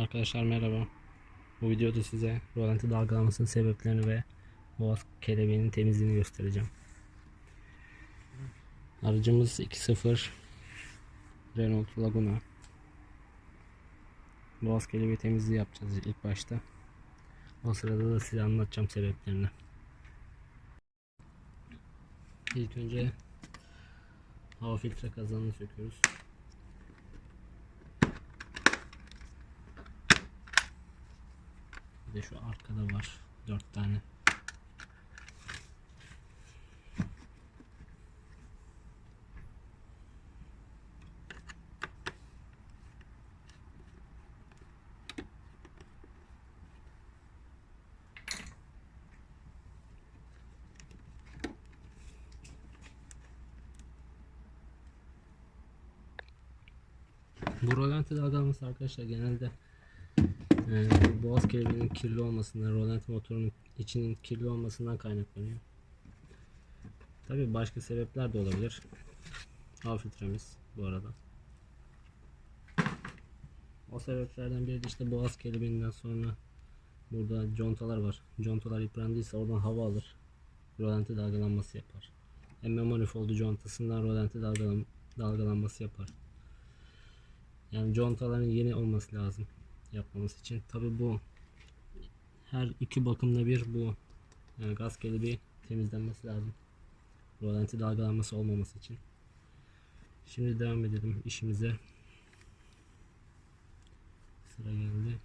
Arkadaşlar merhaba. Bu videoda size rolanti dalgalanmasının sebeplerini ve boğaz kelebeğinin temizliğini göstereceğim. Aracımız 2.0 Renault Laguna. Boğaz kelebeği temizliği yapacağız ilk başta. O sırada da size anlatacağım sebeplerini. İlk önce hava filtre kazanını söküyoruz. Bir de şu arkada var. Dört tane. Bu rolanti dalgalanması arkadaşlar genelde ee, boğaz kelebeğinin kirli olmasından, rolanti motorunun içinin kirli olmasından kaynaklanıyor. Tabi başka sebepler de olabilir. Hava filtremiz bu arada. O sebeplerden biri de işte boğaz kelebeğinden sonra burada contalar var. Contalar yıprandıysa oradan hava alır. Rolanti dalgalanması yapar. Emme manifoldu contasından rolanti dalgalan dalgalanması yapar. Yani contaların yeni olması lazım yapmamız için. Tabi bu her iki bakımda bir bu yani gaz kelebeği temizlenmesi lazım. Rolanti dalgalanması olmaması için. Şimdi devam edelim işimize. Sıra geldi.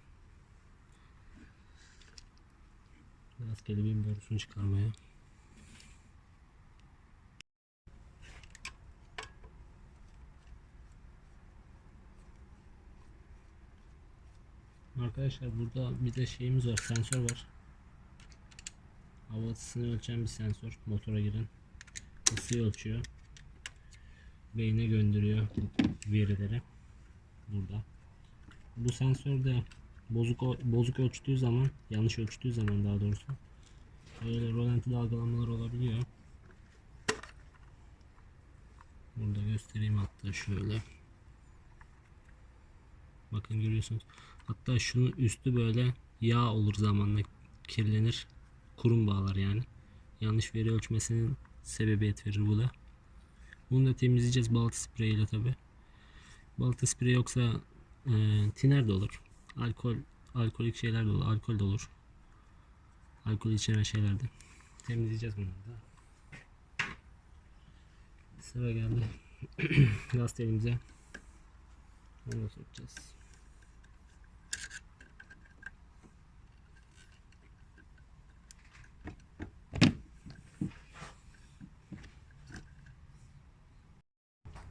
Gaz kelebeğin borusunu çıkarmaya. Arkadaşlar burada bir de şeyimiz var sensör var. Hava ısısını ölçen bir sensör motora giren. Isıyı ölçüyor. Beyne gönderiyor verileri. Burada. Bu sensör de bozuk bozuk ölçtüğü zaman yanlış ölçtüğü zaman daha doğrusu böyle rolanti dalgalanmalar olabiliyor. Burada göstereyim hatta şöyle. Bakın görüyorsunuz Hatta şunun üstü böyle yağ olur zamanla kirlenir. Kurum bağlar yani. Yanlış veri ölçmesinin sebebiyet verir bu da. Bunu da temizleyeceğiz balta spreyi ile tabi. Balta spreyi yoksa e, tiner de olur. Alkol, alkolik şeyler de olur. Alkol de olur. Alkol içeren şeyler de. Temizleyeceğiz bunları da. Sıra geldi. Gaz telimize. Onu sokacağız.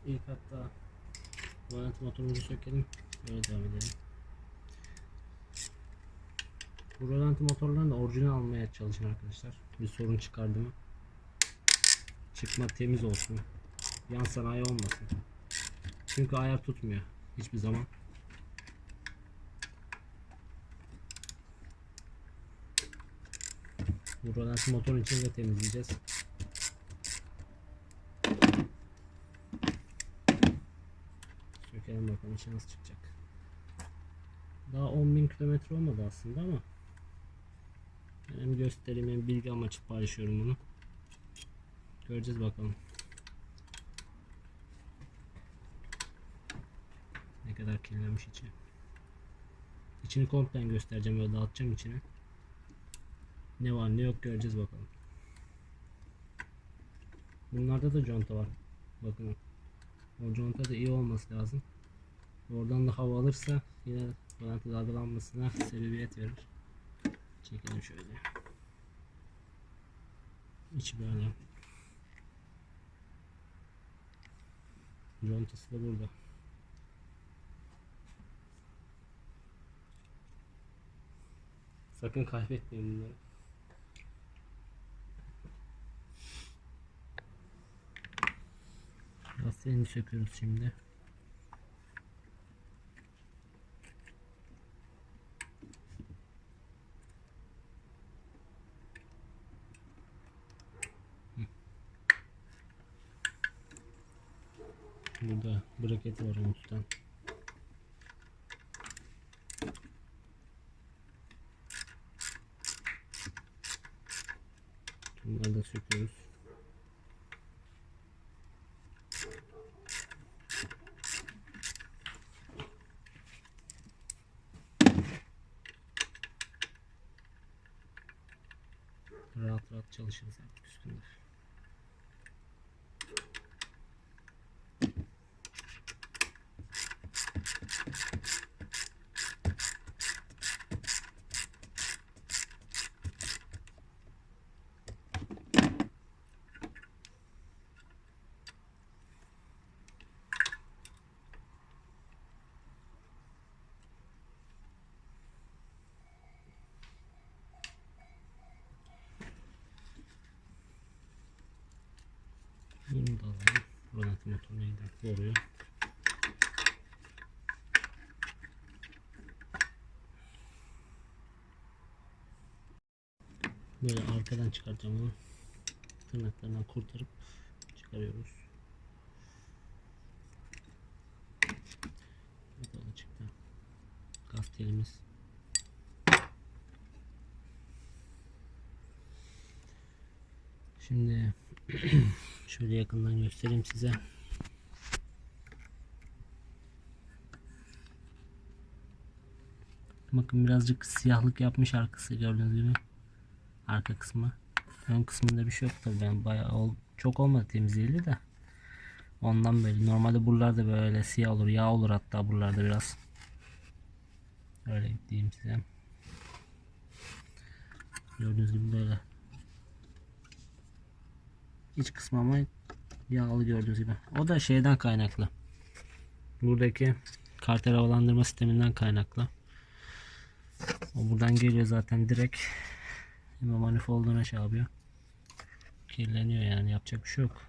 İlk hatta rolanti motorumuzu sökelim. Öyle devam edelim. Bu rolanti motorlarını da orijinal almaya çalışın arkadaşlar. Bir sorun çıkardı mı? Çıkma temiz olsun. Yan sanayi olmasın. Çünkü ayar tutmuyor hiçbir zaman. Bu rolanti motorun içini de temizleyeceğiz. Sökelim bakalım nasıl çıkacak. Daha 10.000 kilometre olmadı aslında ama hem göstereyim hem bilgi amaçlı paylaşıyorum bunu. Göreceğiz bakalım. Ne kadar kirlenmiş içi. İçini komple göstereceğim ve dağıtacağım içine. Ne var ne yok göreceğiz bakalım. Bunlarda da conta var. Bakın. O conta da iyi olması lazım. Oradan da hava alırsa yine bağlantı dalgalanmasına sebebiyet verir. Çekelim şöyle. İçi böyle. Contası da burada. Sakın kaybetmeyin bunları. Lastiğini söküyoruz şimdi. paketi var unutulan. Bunları da söküyoruz. Rahat rahat çalışırız artık. Giden boruyu. Böyle arkadan çıkaracağım onu. Tırnaklarından kurtarıp çıkarıyoruz. Da çıktı. Gaz telimiz. Şimdi şöyle yakından göstereyim size. Bakın birazcık siyahlık yapmış arkası gördüğünüz gibi. Arka kısmı. Ön kısmında bir şey yok tabii ben bayağı ol, çok olmadı temizleyeli de. Ondan böyle. Normalde buralarda böyle siyah olur, yağ olur hatta buralarda biraz. Öyle diyeyim size. Gördüğünüz gibi böyle. İç kısmı ama yağlı gördüğünüz gibi. O da şeyden kaynaklı. Buradaki karter havalandırma sisteminden kaynaklı. O buradan geliyor zaten direkt. Hemen manifolduna şey yapıyor. Kirleniyor yani yapacak bir şey yok.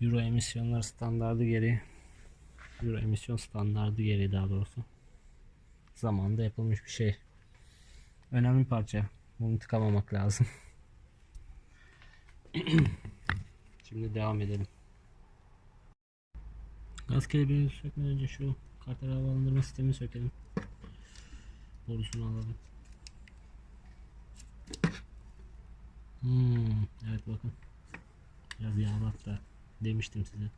Euro emisyonlar standardı gereği. Euro emisyon standardı gereği daha doğrusu. Zamanında yapılmış bir şey. Önemli parça. Bunu tıkamamak lazım. Şimdi devam edelim. Gaz kelebeğini sökmeden önce şu karter havalandırma sistemini sökelim. Borusunu alalım. Hmm, evet bakın. Biraz yağlı hatta. Demiştim size.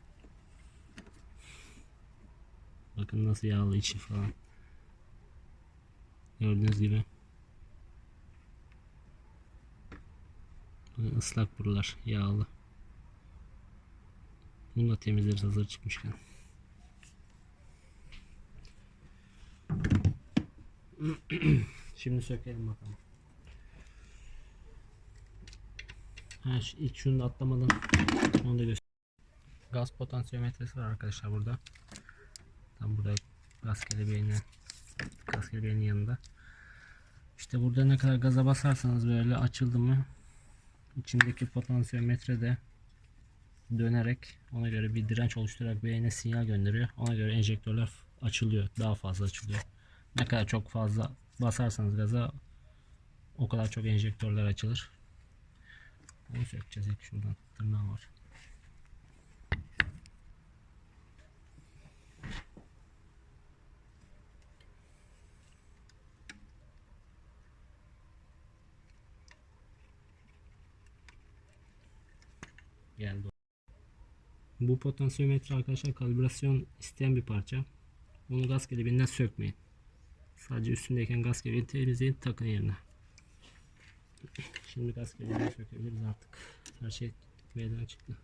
Bakın nasıl yağlı içi falan. Gördüğünüz gibi. Bakın ıslak buralar yağlı. Bunu da temizleriz hazır çıkmışken. Şimdi sökelim bakalım. Ha, şu- ilk şunu da atlamadan onu da göster. Gaz potansiyometresi var arkadaşlar burada. Tam burada gaz kelebeğinin gaz kelebeğinin yanında. İşte burada ne kadar gaza basarsanız böyle açıldı mı içindeki potansiyometre de dönerek ona göre bir direnç oluşturarak beyne sinyal gönderiyor. Ona göre enjektörler açılıyor. Daha fazla açılıyor. Ne kadar çok fazla basarsanız gaza o kadar çok enjektörler açılır. Onu sökeceğiz ilk şuradan. Tırnağı var. Geldi. Bu potansiyometre arkadaşlar kalibrasyon isteyen bir parça. Onu gaz kelebeğinden sökmeyin. Sadece üstündeyken gaz kelebeğini temizleyin takın yerine. Şimdi gaz kelebeğini sökebiliriz artık. Her şey meydana çıktı.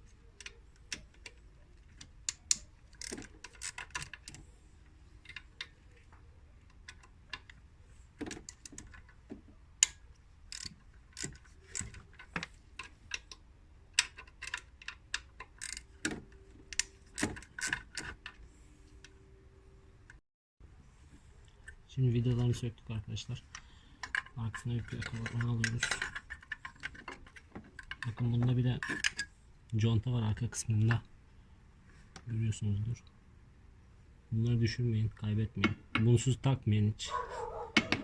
Vidalarını söktük arkadaşlar. Arkasına bir plaka onu alıyoruz. Bakın bunda bir de conta var arka kısmında. Görüyorsunuzdur. Bunları düşürmeyin, kaybetmeyin. Bunsuz takmayın hiç.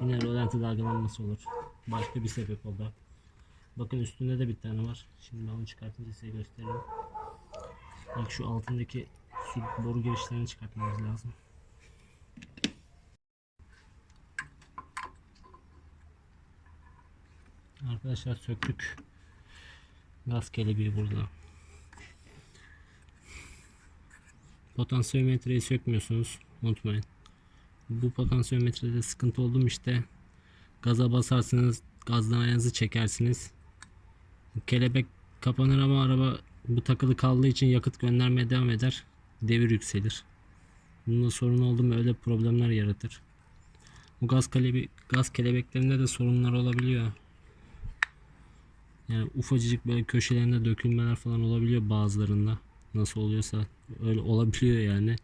Yine rolanti dalgalanması olur. Başka bir sebep olur. Bakın üstünde de bir tane var. Şimdi ben onu çıkartınca size göstereyim. İlk şu altındaki su boru girişlerini çıkartmamız lazım. Arkadaşlar söktük. Gaz kelebeği burada. Potansiyometreyi sökmüyorsunuz. Unutmayın. Bu potansiyometrede sıkıntı oldu mu işte gaza basarsınız gazdan ayağınızı çekersiniz. Kelebek kapanır ama araba bu takılı kaldığı için yakıt göndermeye devam eder. Devir yükselir. Bunda sorun oldu mu öyle problemler yaratır. Bu gaz kelebi gaz kelebeklerinde de sorunlar olabiliyor. Yani ufacık böyle köşelerinde dökülmeler falan olabiliyor bazılarında. Nasıl oluyorsa öyle olabiliyor yani.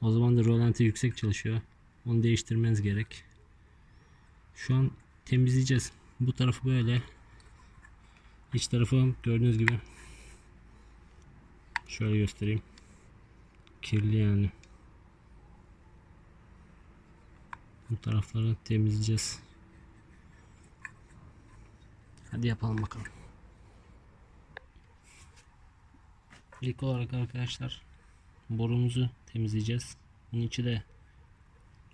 O zaman da rolanti yüksek çalışıyor. Onu değiştirmeniz gerek. Şu an temizleyeceğiz. Bu tarafı böyle. İç tarafı gördüğünüz gibi. Şöyle göstereyim. Kirli yani. Bu tarafları temizleyeceğiz. Hadi yapalım bakalım. İlk olarak arkadaşlar borumuzu temizleyeceğiz. Bunun içi de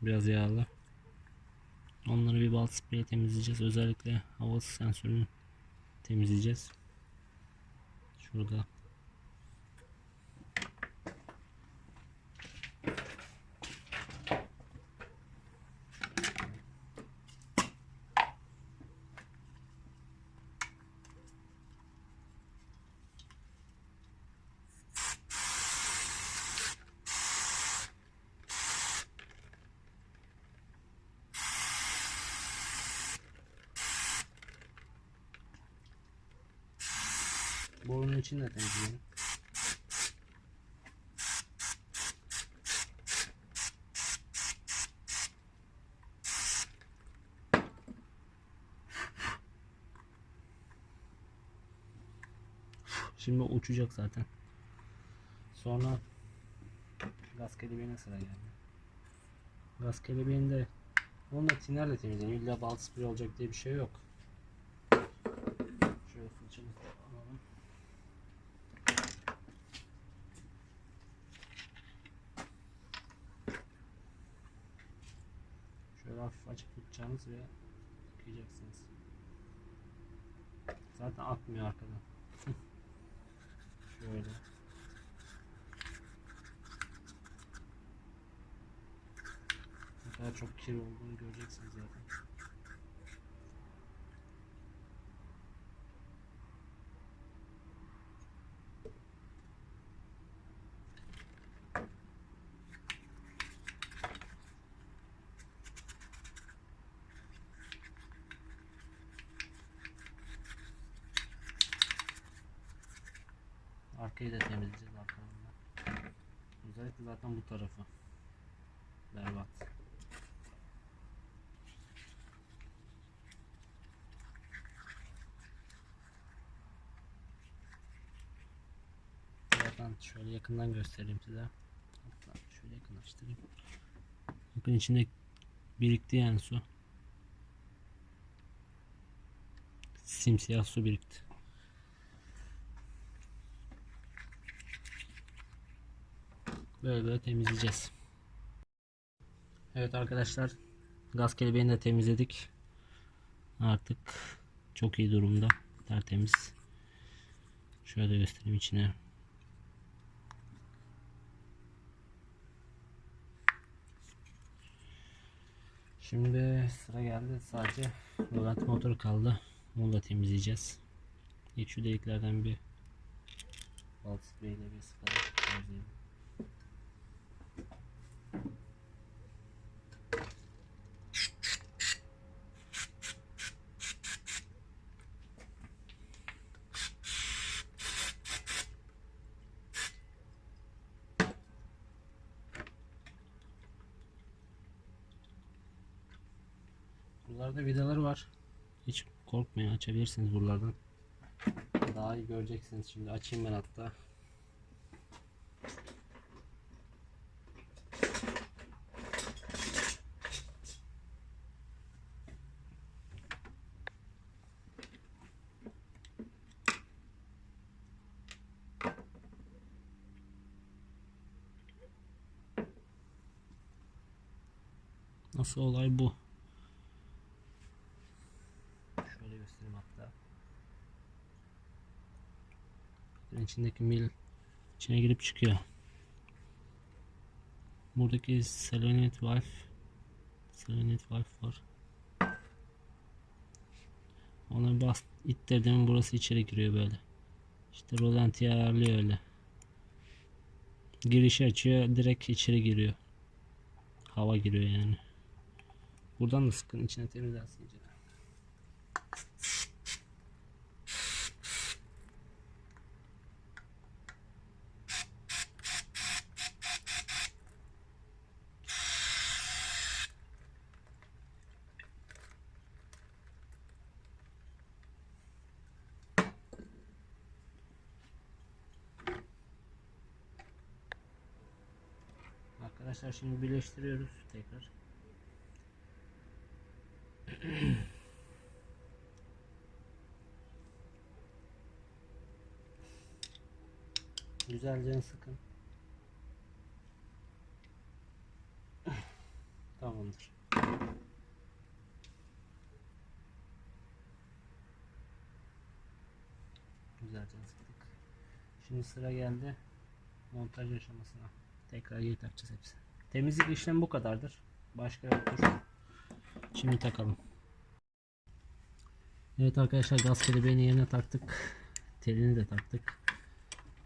biraz yağlı. Onları bir bal spreyi temizleyeceğiz. Özellikle hava sensörünü temizleyeceğiz. Şurada. Borunun içini de temizleyelim. Şimdi uçacak zaten. Sonra gaz kelebeğine sıra geldi. Gaz kelebeğinde onu da tinerle temizleyelim. İlla bal sprey olacak diye bir şey yok. Şöyle fırçamızı açıp tutacağınız ve yıkayacaksınız. Zaten akmıyor arkadan. Şöyle. Ne kadar çok kir olduğunu göreceksiniz zaten. Arkayı da temizleyeceğiz arkalarından. Özellikle zaten bu tarafı. Berbat. Zaten şöyle yakından göstereyim size. Hatta şöyle yakınlaştırayım. Bakın içinde birikti yani su. Simsiyah su birikti. Böyle böyle temizleyeceğiz. Evet arkadaşlar gaz kelebeğini de temizledik. Artık çok iyi durumda. Tertemiz. Şöyle göstereyim içine. Şimdi sıra geldi sadece rolanti motoru kaldı. Onu da temizleyeceğiz. İlk şu deliklerden bir bal spreyiyle bir sıkalım. temizleyelim. Buralarda vidaları var. Hiç korkmayın açabilirsiniz buralardan. Daha iyi göreceksiniz şimdi. Açayım ben hatta. Nasıl olay bu? Şöyle göstereyim hatta. İçindeki mil içine girip çıkıyor. Buradaki selenite valve selenite valve var. Onu bas ittirdim burası içeri giriyor böyle. İşte rolantiyi ayarlıyor öyle. Girişi açıyor direkt içeri giriyor. Hava giriyor yani. Buradan da sıkın içine temizlersin iyice. Arkadaşlar şimdi birleştiriyoruz tekrar. Güzelce sıkın. Tamamdır. Güzelce sıktık. Şimdi sıra geldi montaj aşamasına. Tekrar geri takacağız hepsini. Temizlik işlemi bu kadardır. Başka yoktur. Şimdi takalım. Evet arkadaşlar gaz kelebeğini yerine taktık. Telini de taktık.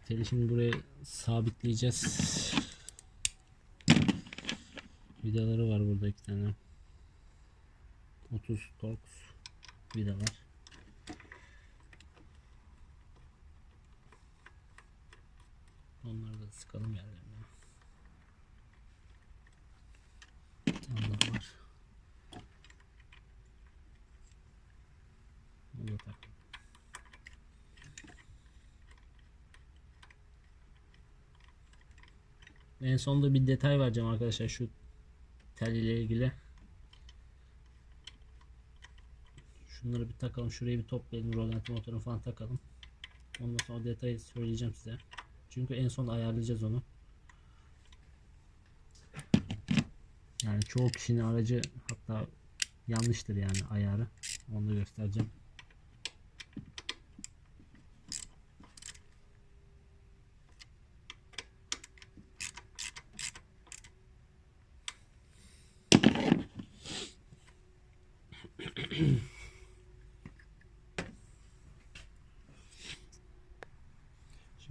Teli şimdi buraya sabitleyeceğiz. Vidaları var burada iki tane. 30 Torx vidalar. Onları da sıkalım yerlerine. Bir tane daha var. Onu da tak. En sonunda bir detay vereceğim arkadaşlar şu tel ile ilgili. Şunları bir takalım. Şurayı bir toplayalım. Rolanti motorunu falan takalım. Ondan sonra detayı söyleyeceğim size. Çünkü en son ayarlayacağız onu. Yani çoğu kişinin aracı hatta yanlıştır yani ayarı. Onu da göstereceğim.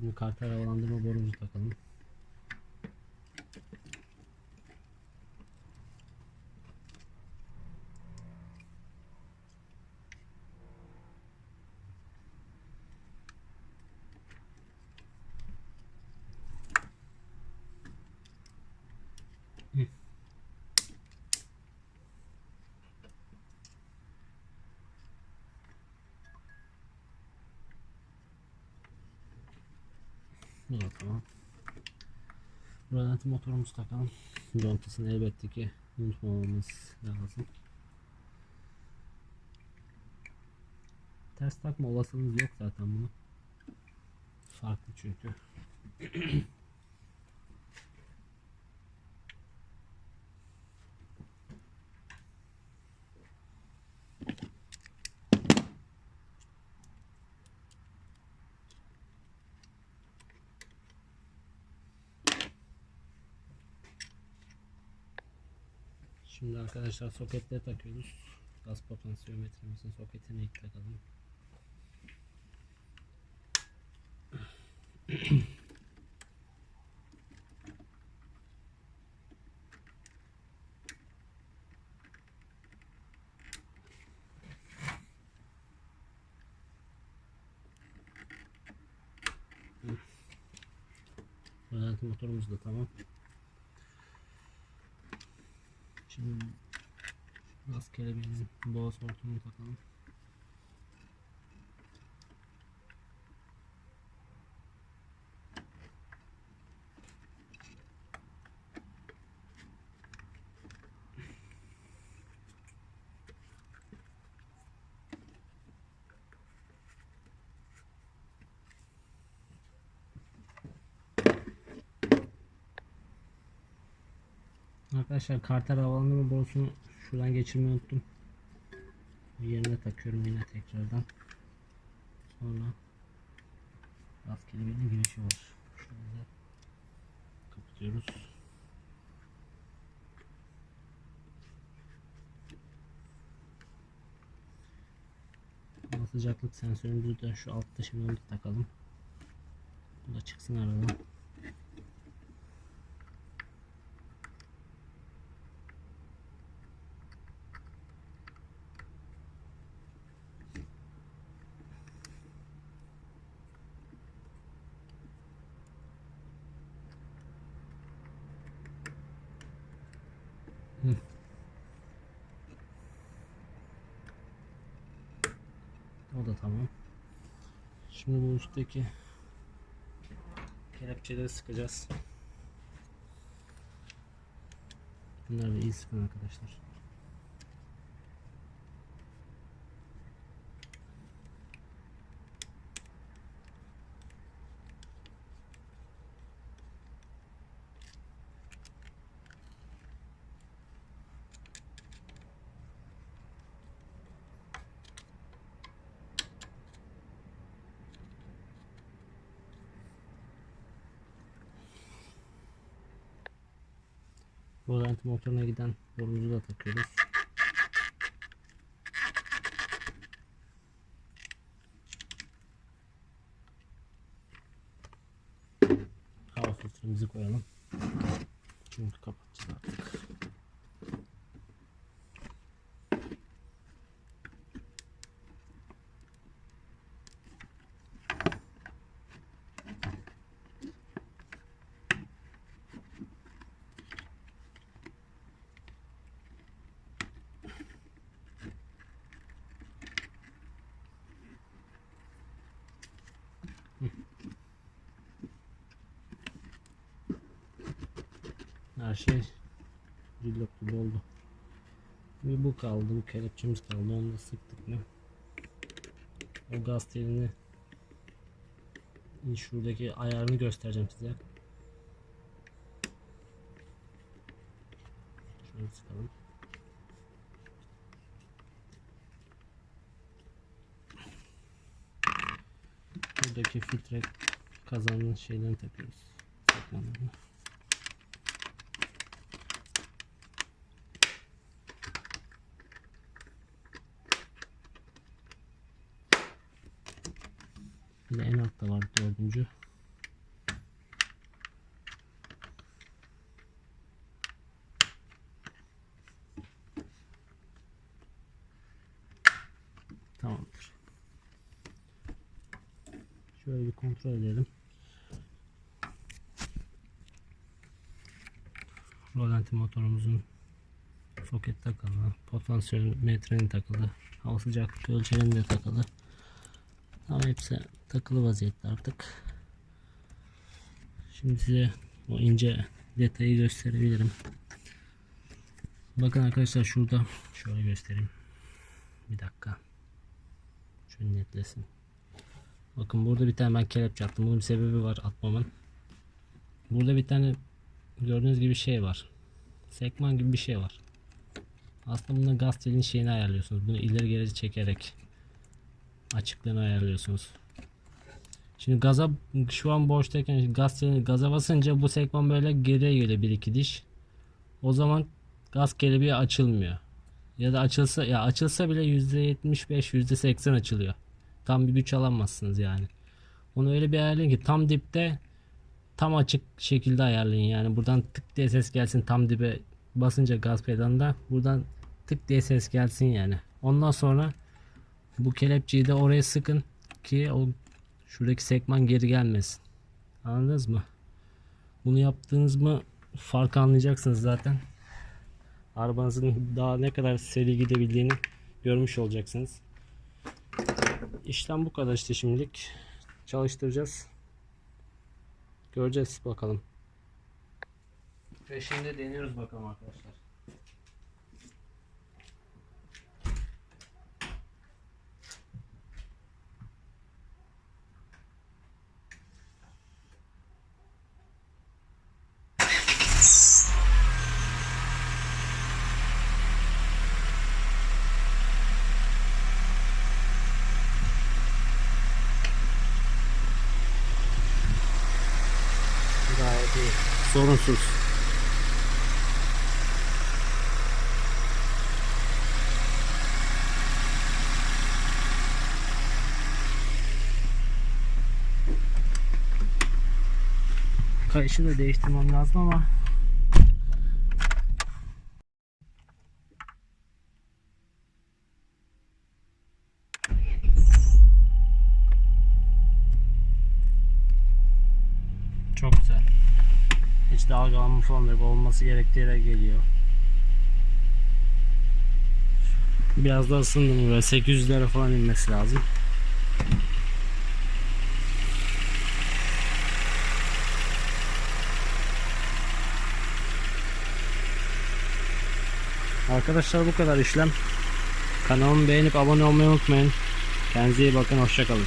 Şimdi kartal havalandırma borumuzu takalım. Bu da tamam. Rölanti motorumuzu takalım. Contasını elbette ki unutmamamız lazım. Ters takma olasılığımız yok zaten bunu. Farklı çünkü. Şimdi arkadaşlar soketleri takıyoruz. Gaz potansiyometremizin soketini ilk takalım. Rölanti motorumuz da tamam. Şimdi gaz kelebeğinin boğaz hortumunu takalım. Arkadaşlar karter havalandırma borusunu şuradan geçirmeyi unuttum. Yerine takıyorum yine tekrardan. Sonra Gaz kelebeğinin girişi var. Şöyle kapatıyoruz. Hava sıcaklık sensörümüzü de şu altta şimdi takalım. Bu da çıksın aradan. O da tamam. Şimdi bu üstteki kelepçeleri sıkacağız. Bunları da iyi sıkın arkadaşlar. Rolanti motoruna giden borumuzu da takıyoruz. Hava filtremizi koyalım. Çünkü kapatacağız artık. Her şey cillop gibi oldu. Bir bu kaldı, bu kelepçemiz kaldı. Onu da sıktık mı? O gaz telini şuradaki ayarını göstereceğim size. Şöyle sıkalım. Buradaki filtre kazanın şeylerini takıyoruz. Sekmanlarını. De en altta var dördüncü. Tamamdır. Şöyle bir kontrol edelim. Rolanti motorumuzun soket takılı, potansiyel metrenin takılı, hava sıcaklık ölçenin de takılı. Ama hepsi takılı vaziyette artık. Şimdi size o ince detayı gösterebilirim. Bakın arkadaşlar şurada şöyle göstereyim. Bir dakika. Şöyle netlesin. Bakın burada bir tane ben kelepçe attım. Bunun bir sebebi var atmamın. Burada bir tane gördüğünüz gibi şey var. Sekman gibi bir şey var. Aslında bunda gaz telinin şeyini ayarlıyorsunuz. Bunu ileri geri çekerek açıklığını ayarlıyorsunuz. Şimdi gaza şu an boştayken gaz gaza basınca bu sekman böyle geriye geliyor bir iki diş. O zaman gaz kelebeği açılmıyor. Ya da açılsa ya açılsa bile %75 %80 açılıyor. Tam bir güç alamazsınız yani. Onu öyle bir ayarlayın ki tam dipte tam açık şekilde ayarlayın. Yani buradan tık diye ses gelsin tam dibe basınca gaz pedalında buradan tık diye ses gelsin yani. Ondan sonra bu kelepçeyi de oraya sıkın ki o şuradaki sekman geri gelmesin. Anladınız mı? Bunu yaptığınız mı fark anlayacaksınız zaten. Arabanızın daha ne kadar seri gidebildiğini görmüş olacaksınız. İşlem bu kadar işte şimdilik. Çalıştıracağız. Göreceğiz bakalım. Ve şimdi deniyoruz bakalım arkadaşlar. Sorunsuz. Kayışı da değiştirmem lazım ama çok güzel. Hiç falan yok. Olması gerektiği yere geliyor. Biraz da ısındım böyle 800'lere falan inmesi lazım. Arkadaşlar bu kadar işlem. Kanalımı beğenip abone olmayı unutmayın. Kendinize iyi bakın. Hoşçakalın.